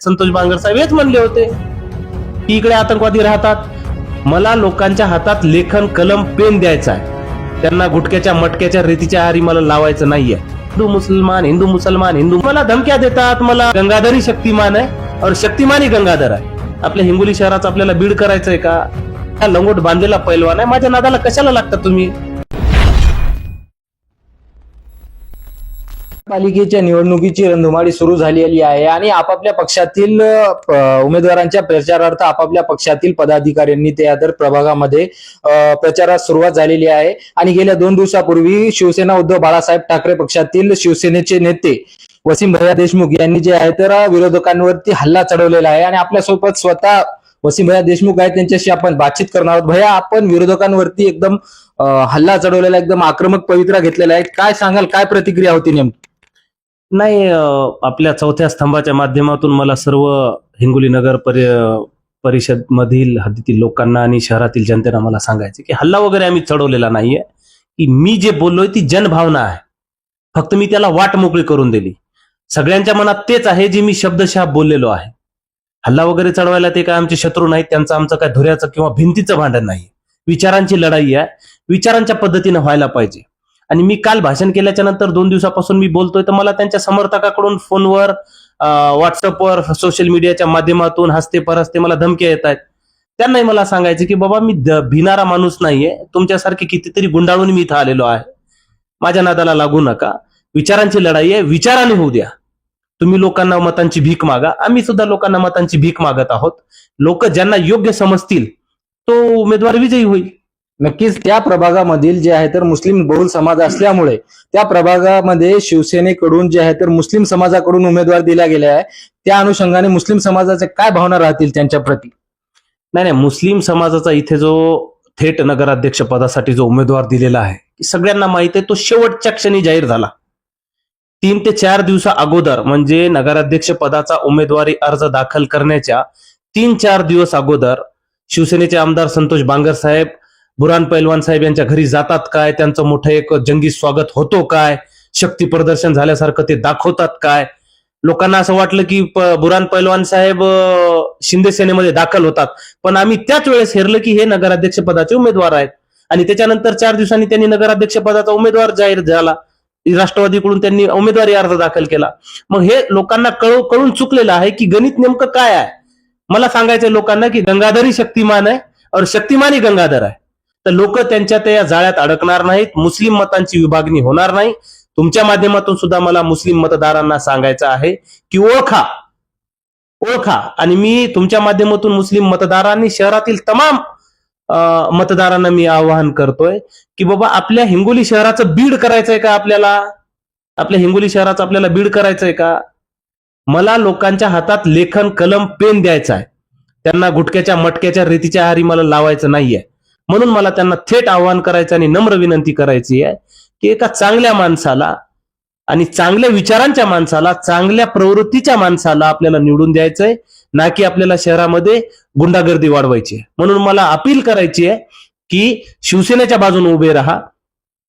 संतोष बांगर साहेब हेच म्हणले होते. की इकडे आतंकवादी राहतात. मला लोकांच्या हातात लेखन कलम पेन द्यायचा आहे. त्यांना गुटक्याच्या मटक्याच्या रेतीच्या आहारी मला लावायचं नाहीये. हिंदू मुसलमान हिंदू मुसलमान हिंदू. मला धमक्या देतात. मला गंगाधरी शक्तिमान आहे. और शक्तिमानी गंगाधर आहे. आपल्या हिंगोली शहराचं आपल्याला बीड करायचंय का? हा लंगोट बांधलेला पैलवान आहे. माझ्या नादाला कशाला लागतात तुम्ही? पालिकेच्या निवडणुकीची रणधुमाळी सुरू झालेली आहे आणि आपापल्या पक्षातील उमेदवारांच्या प्रचारार्थ आपापल्या पक्षातील पदाधिकाऱ्यांनी त्या तर प्रभागामध्ये प्रचारास सुरुवात झालेली आहे. आणि गेल्या दोन दिवसापूर्वी शिवसेना उद्धव बाळासाहेब ठाकरे पक्षातील शिवसेनेचे नेते वसीम भैया देशमुख यांनी जे आहे तर विरोधकांवरती हल्ला चढवलेला आहे. आणि आपल्यासोबत स्वतः वसीम भैया देशमुख आहेत. त्यांच्याशी आपण बातचीत करणार आहोत. भैया आपण विरोधकांवरती एकदम हल्ला चढवलेला एकदम आक्रमक पवित्रा घेतलेला आहे. काय सांगाल? काय प्रतिक्रिया होती नेमकी? नाही आपल्या चौथ्या स्तंभाच्या माध्यमातून मला सर्व हिंगोली नगर परि परिषद मधील हद्दीतील लोकांना आणि शहरातील जनतेला मला सांगायचे की हल्ला वगैरे आम्ही चढवलेला नाहीये. की मी जे बोललोय ती जनभावना आहे. फक्त मी त्याला वाट मोकळी करून दिली. सगळ्यांच्या मनात तेच आहे जे मी शब्दशः बोललेलो आहे. हल्ला वगैरे चढवायला ते काय आमचे शत्रू नाहीत त्यांचं आमचं काय धुऱ्याचं किंवा भिंतीचं भांडण नाही विचारांची लढाई आहे. विचारांच्या पद्धतीने व्हायला पाहिजे. आणि मी काल भाषण केल्याच्यानंतर दोन दिवसापासून मी बोलतोय तर मला त्यांच्या समर्थकाकडून फोनवर व्हॉट्सअपवर सोशल मीडियाच्या माध्यमातून हस्ते परहस्ते मला धमक्या येत आहेत. त्यांनाही मला सांगायचं की बाबा मी भिनारा भिणारा माणूस नाहीये. तुमच्यासारखे कितीतरी गुंडाळून मी इथं आलेलो आहे. माझ्या नादाला लागू नका. विचारांची लढाई आहे. विचाराने होऊ द्या. तुम्ही लोकांना मतांची भीक मागा. आम्ही सुद्धा लोकांना मतांची भीक मागत आहोत. लोक ज्यांना योग्य समजतील तो उमेदवार विजयी होईल. नक्कीच त्या प्रभागामधील जे आहे तर मुस्लिम बहुल समाज असल्यामुळे त्या प्रभागामध्ये शिवसेनेकडून जे आहे तर मुस्लिम समाजाकडून उमेदवार दिला गेला आहे. त्या अनुषंगाने मुस्लिम समाजाचे काय भावना राहतील त्यांच्या प्रती? नाही नाही मुस्लिम समाजाचा इथे जो थेट नगराध्यक्ष पदासाठी जो उमेदवार दिलेला आहे सगळ्यांना माहीत आहे तो शेवटच्या क्षणी जाहीर झाला. तीन ते चार दिवसा अगोदर म्हणजे नगराध्यक्ष पदाचा उमेदवारी अर्ज दाखल करण्याच्या तीन चार दिवस अगोदर शिवसेनेचे आमदार संतोष बांगर साहेब बुरान पैलवान साहेब यांच्या घरी जातात काय? त्यांचं मोठं एक जंगी स्वागत होतो काय? शक्ती प्रदर्शन झाल्यासारखं ते दाखवतात काय? लोकांना असं वाटलं की बुरान पैलवान साहेब शिंदे सेनेमध्ये दाखल होतात. पण आम्ही त्याच वेळेस हेरलं की हे नगराध्यक्ष पदाचे उमेदवार आहेत. आणि त्याच्यानंतर चार दिवसांनी त्यांनी नगराध्यक्ष पदाचा उमेदवार जाहीर झाला. राष्ट्रवादीकडून त्यांनी उमेदवारी अर्ज दाखल केला. मग हे लोकांना कळू कळून चुकलेलं आहे की गणित नेमकं काय आहे? मला सांगायचंय लोकांना की गंगाधरी शक्तिमान आहे और शक्तिमानी गंगाधर आहे. तर लोक त्यांच्या त्या जाळ्यात अडकणार नाहीत. मुस्लिम मतांची विभागणी होणार नाही. तुमच्या माध्यमातून सुद्धा मला मुस्लिम मतदारांना सांगायचं आहे की ओळखा. ओळखा. आणि मी तुमच्या माध्यमातून मुस्लिम मतदारांनी शहरातील तमाम मतदारांना मी आवाहन करतोय की बाबा आपल्या हिंगोली शहराचं बीड करायचंय का आपल्याला? आपल्या हिंगोली शहराचं आपल्याला बीड करायचंय का? मला लोकांच्या हातात लेखन कलम पेन द्यायचा आहे. त्यांना गुटक्याच्या मटक्याच्या रेतीच्या आहारी मला लावायचं नाहीये. म्हणून मला त्यांना थेट आवाहन करायचं आणि नम्र विनंती करायची आहे की एका चांगल्या माणसाला आणि चांगल्या विचारांच्या माणसाला चांगल्या प्रवृत्तीच्या माणसाला आपल्याला निवडून द्यायचंय ना की आपल्याला शहरामध्ये गुंडागर्दी वाढवायची आहे. म्हणून मला अपील करायची आहे की शिवसेनेच्या बाजूने उभे राहा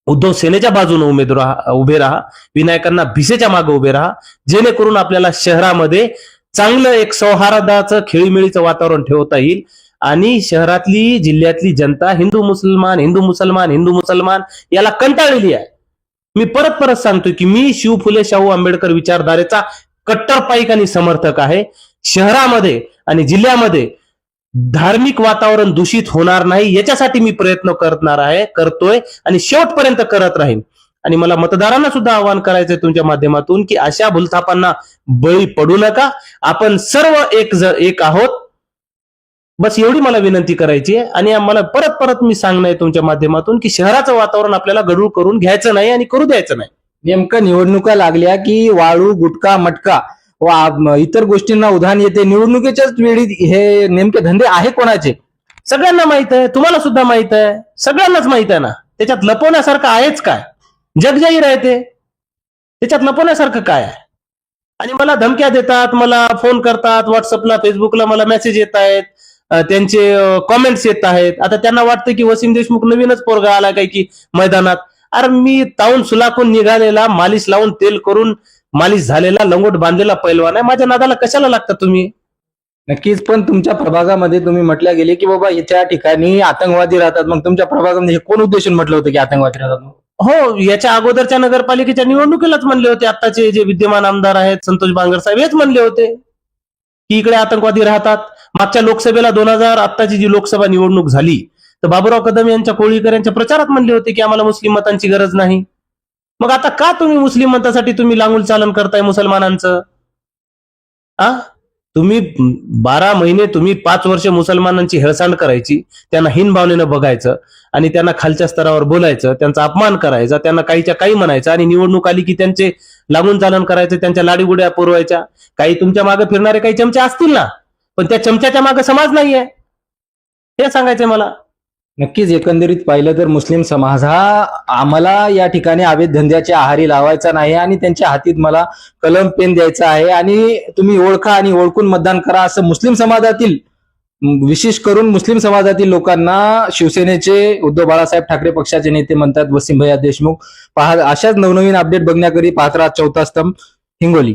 उद्धव सेनेच्या बाजूने उमेद उभे राहा विनायकांना भिसेच्या मागे उभे राहा जेणेकरून आपल्याला शहरामध्ये चांगलं एक सौहार्दाचं खेळीमेळीचं वातावरण ठेवता येईल. आणि शहरातली जिल्ह्यातली जनता हिंदू मुसलमान हिंदू मुसलमान हिंदू मुसलमान याला कंटाळलेली आहे. मी परत परत सांगतोय की मी शिव फुले शाहू आंबेडकर विचारधारेचा कट्टर पाईक आणि समर्थक आहे. शहरामध्ये आणि जिल्ह्यामध्ये धार्मिक वातावरण दूषित होणार नाही याच्यासाठी मी प्रयत्न करणार आहे करतोय आणि शेवटपर्यंत करत राहीन. आणि मला मतदारांना सुद्धा आवाहन करायचंय तुमच्या माध्यमातून की अशा भूलथापांना बळी पडू नका. आपण सर्व एक जर एक आहोत. बस एवढी मला विनंती करायची आहे आणि मला परत परत मी सांगणं आहे तुमच्या माध्यमातून की शहराचं वातावरण आपल्याला गडूळ करून घ्यायचं नाही आणि करू द्यायचं नाही. नेमकं निवडणुका लागल्या की वाळू गुटखा मटका व इतर गोष्टींना उधाण येते. निवडणुकीच्याच वेळी हे नेमके धंदे आहे कोणाचे? सगळ्यांना माहीत आहे तुम्हाला सुद्धा माहीत आहे सगळ्यांनाच माहीत आहे ना. त्याच्यात लपवण्यासारखं आहेच काय? जग जाहीर आहे ते त्याच्यात लपवण्यासारखं काय आहे? आणि मला धमक्या देतात मला फोन करतात व्हॉट्सअपला फेसबुकला मला मेसेज येत आहेत. त्यांचे कॉमेंट्स येत आहेत. आता त्यांना वाटतं की वसीम देशमुख नवीनच पोरगा आला काय की मैदानात? अरे मी ताऊन सुलाखून निघालेला मालिश लावून तेल करून मालिश झालेला लंगोट बांधलेला पैलवान आहे. माझ्या नादाला कशाला लागता तुम्ही? नक्कीच पण तुमच्या प्रभागामध्ये तुम्ही म्हटलं गेले की बाबा याच्या ठिकाणी आतंकवादी राहतात. मग तुमच्या प्रभागामध्ये हे कोण उद्देशून म्हटलं होतं की आतंकवादी राहतात हो याच्या अगोदरच्या नगरपालिकेच्या निवडणुकीलाच म्हणले होते. आत्ताचे जे विद्यमान आमदार आहेत संतोष बांगर साहेब हेच म्हणले होते. की इकडे आतंकवादी राहतात. मागच्या लोकसभेला दोन हजार आत्ताची जी लोकसभा निवडणूक झाली तर बाबूराव कदम यांच्या कोळीकर यांच्या प्रचारात म्हणले होते की आम्हाला मुस्लिम मतांची गरज नाही. मग आता का तुम्ही मुस्लिम मतासाठी तुम्ही लांगूल चालन करताय मुसलमानांचं? आ? तुम्ही बारा महिने तुम्ही पाच वर्ष मुसलमानांची हेळसांड करायची त्यांना हिन भावनेनं बघायचं आणि त्यांना खालच्या स्तरावर बोलायचं त्यांचा अपमान करायचा त्यांना काहीच्या काही म्हणायचं आणि निवडणूक आली की त्यांचे लागून चालन करायचं त्यांच्या लाडीगुड्या पुरवायच्या. काही तुमच्या मागे फिरणारे काही चमचे असतील ना पण त्या चमच्याच्या मागे समाज नाहीये. हे सांगायचंय मला. नक्कीच एकंदरीत पाहिलं तर मुस्लिम समाज हा आम्हाला या ठिकाणी अवैध धंद्याच्या आहारी लावायचा नाही आणि त्यांच्या हातीत मला कलम पेन द्यायचा आहे. आणि तुम्ही ओळखा आणि ओळखून मतदान करा असं मुस्लिम समाजातील विशेष करून मुस्लिम समाजातील लोकांना शिवसेनेचे उद्धव बाळासाहेब ठाकरे पक्षाचे नेते म्हणतात वसीम भैया देशमुख. पहा अशाच नवनवीन अपडेट बघण्याकरी पाहत राहा चौथा स्तंभ हिंगोली.